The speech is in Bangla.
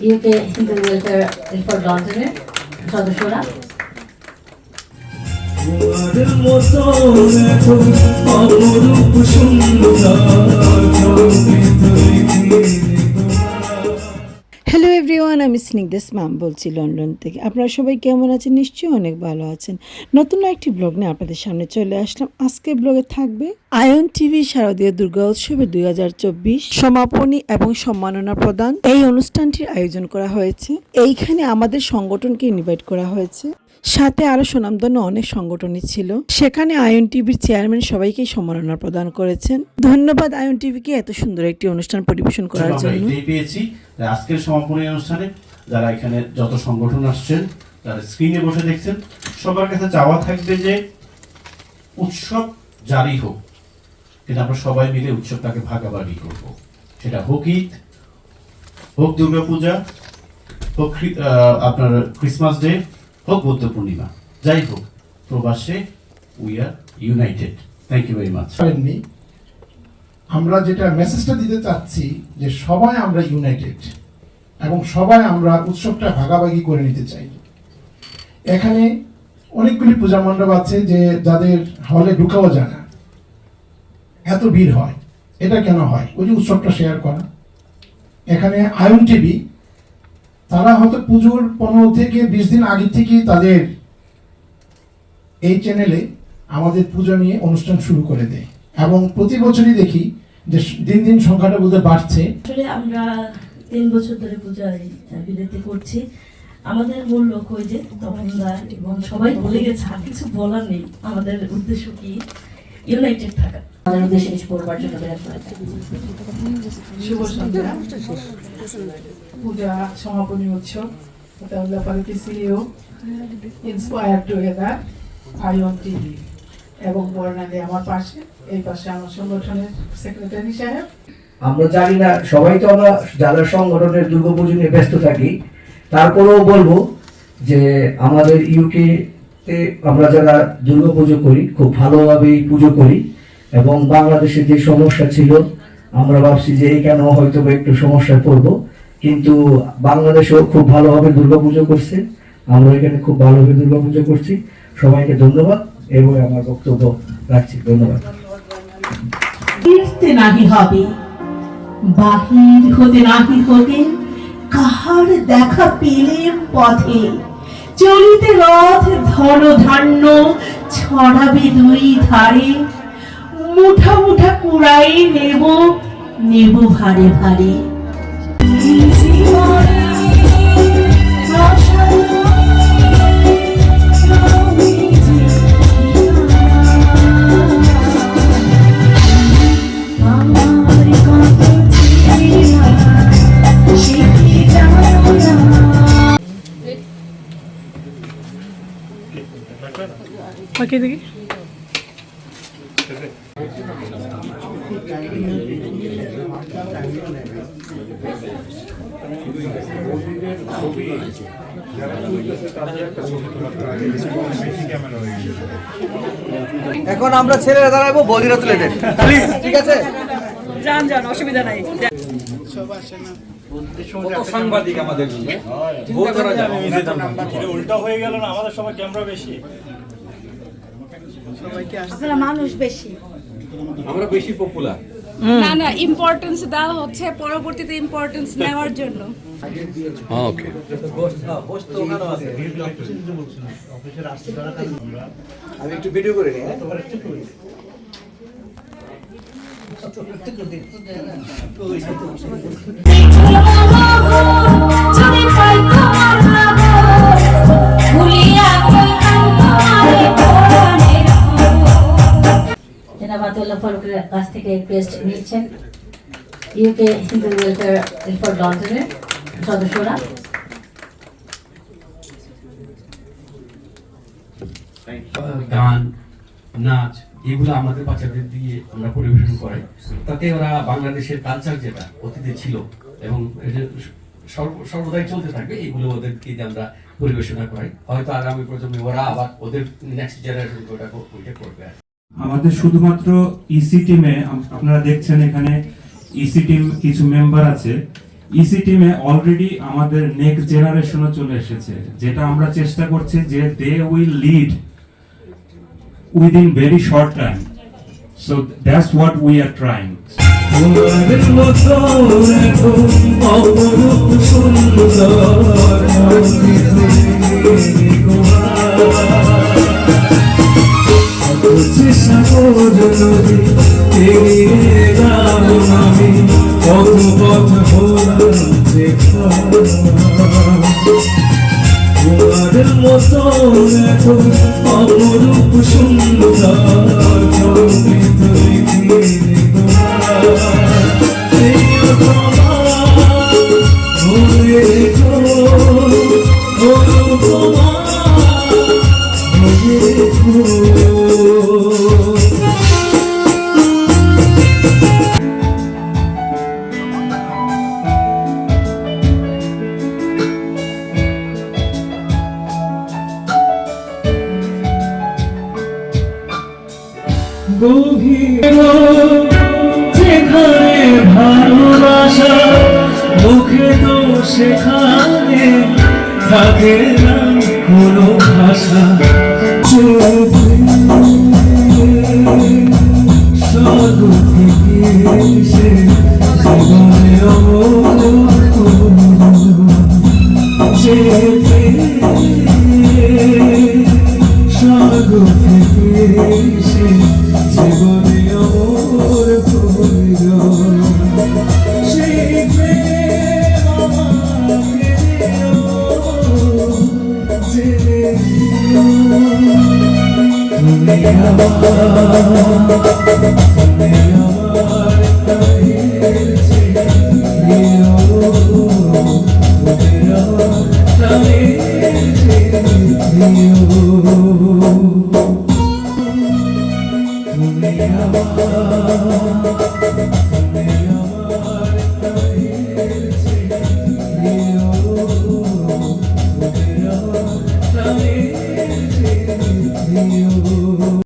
ইউকে হিন্দু ওয়েলফেয়ার রিপোর্ট লন্ডনের সদস্যরা। মতো সুন্দর। আমি স্নিগ্ধাস মাম বলছি লন্ডন থেকে। আপনারা সবাই কেমন আছেন? নিশ্চয়ই অনেক ভালো আছেন। নতুন একটি ব্লগ নিয়ে আপনাদের সামনে চলে আসলাম। আজকে ব্লগে থাকবে আয়ন টিভি শারদীয় দুর্গা উৎসবে দুই হাজার চব্বিশ সমাপনী এবং সম্মাননা প্রদান। এই অনুষ্ঠানটির আয়োজন করা হয়েছে। এইখানে আমাদের সংগঠনকে ইনভাইট করা হয়েছে। সাথে আরও সুনামধন্য অনেক সংগঠনই ছিল। সেখানে আয়ন টিভির চেয়ারম্যান সবাইকে সম্মাননা প্রদান করেছেন। ধন্যবাদ আয়ন টিভিকে এত সুন্দর একটি অনুষ্ঠান পরিবেশন করার জন্য। পেয়েছি আজকের সমাপনী অনুষ্ঠানে যারা এখানে যত সংগঠন আসছেন যারা স্ক্রিনে বসে দেখছেন। সবার কাছে চাওয়া থাকবে যে উৎসব জারি হোক, কিন্তু আমরা সবাই মিলে উৎসবটাকে ভাগাভাগি করব। সেটা হোক ঈদ, হোক দুর্গাপূজা, হোক আপনার ক্রিসমাস ডে হোক বৌদ্ধ পূর্ণিমা, যাই হোক, প্রবাসে we are united thank you very much আমরা যেটা মেসেজটা দিতে চাচ্ছি যে সবাই আমরা ইউনাইটেড এবং সবাই আমরা উৎসবটা ভাগাভাগি করে নিতে চাই। এখানে অনেকগুলি পূজা মণ্ডপ আছে যে যাদের হলে ঢুকাও যায় না। এত ভিড় হয়। এটা কেন হয়? ওই যে উৎসবটা শেয়ার করা। এখানে আয়ন টিভি। তারা হয়তো পুজোর পনেরো থেকে বিশ দিন আগে থেকেই তাদের এই চ্যানেলে আমাদের পুজো নিয়ে অনুষ্ঠান শুরু করে দেয়। এবং প্রতি বছরই দেখি যে দিন দিন সংখ্যাটা বোধহয় বাড়ছে। আমরা তিন বছর ধরে পূজা এই বিদেতে করছি। আমাদের মূল লক্ষ্য ওই যে তপনদা এবং সবাই বলে গেছে আর কিছু বলার নেই। আমাদের উদ্দেশ্য কি? ইউনাইটেড থাকা। উদ্দেশ্যে কিছু করবার জন্য শুভ সন্ধ্যা। পূজা সমাপনী উৎসব। পালিটি ইন্সপায়ার টুগেদার টিভি এবং বর্ণালী আমার পাশে এই পাশে আমার সংগঠনের সেক্রেটারি সাহেব। আমরা জানি না, সবাই তো আমরা যারা সংগঠনের দুর্গাপুজো নিয়ে ব্যস্ত থাকি, তারপরেও বলব যে আমাদের ইউকে তে আমরা যারা দুর্গাপুজো করি, খুব ভালোভাবেই পুজো করি এবং বাংলাদেশে যে সমস্যা ছিল, আমরা ভাবছি যে এখানে হয়তো একটু সমস্যায় পড়ব। কিন্তু বাংলাদেশেও খুব ভালোভাবে দুর্গাপুজো করছে, আমরা এখানে খুব ভালোভাবে দুর্গাপুজো করছি। সবাইকে ধন্যবাদ এবং আমার বক্তব্য রাখছি। ধন্যবাদ। নাহি হবে। বাহির হতে নাহি হতে কাহার দেখা পেলেম পথে? চলিতে রথ ধন ধান্য ছড়াবে দুই ধারে। মুঠা মুঠা কুড়াই নেব নেব ভারে ভারে। এখন আমরা ছেলেরা দাঁড়াবো বদিরা তুলে দেন ঠিক আছে? কত সাংবাদিক আমাদের জন্য ভোট করা যাবে উল্টা হয়ে গেল না? আমাদের সবাই ক্যামেরা বেশি। মানুষ বেশি। আমরা বেশি পপুলার না না ইম্পর্টেন্স দেওয়া হচ্ছে পরবর্তীতে ইম্পর্টেন্স নেওয়ার জন্য। ওকে আমি একটু ভিডিও করে নিই হ্যাঁ? ফারুকের কাছ থেকে রিকোয়েস্ট ইউকে হিন্দু ওয়েলফেয়ার লন্ডনের সদস্যরা। গান নাচ এগুলো আমাদের বাচ্চাদের দিয়ে আমরা পরিবেশন তাতে ওরা বাংলাদেশের কালচার যেটা, অতীতে ছিল এবং সর্বদাই চলতে থাকবে, এগুলো ওদেরকে আমরা পরিবেশনা করাই। হয়তো আগামী প্রজন্মে ওরা আবার ওদের নেক্সট জেনারেশন ওটা করবে। আমাদের শুধুমাত্র ইসি টিমে আপনারা দেখছেন এখানে ইসি টিম কিছু মেম্বার আছে। ইসি টিমে অলরেডি আমাদের নেক্সট জেনারেশনও চলে এসেছে। যেটা আমরা চেষ্টা করছি যে they will lead within very short time so that's what we are trying সুন্দর। চেষ্টা করলি এগিয়ে যাও আমি কত পথ হলাম দেখা তোমাদের মতো এত অপরূপ সুন্দর আমি তুমি গভীর মুখে তো সেখানে থাকে না কোনো ভাষা। স্বর্গ থেকে এসে আমার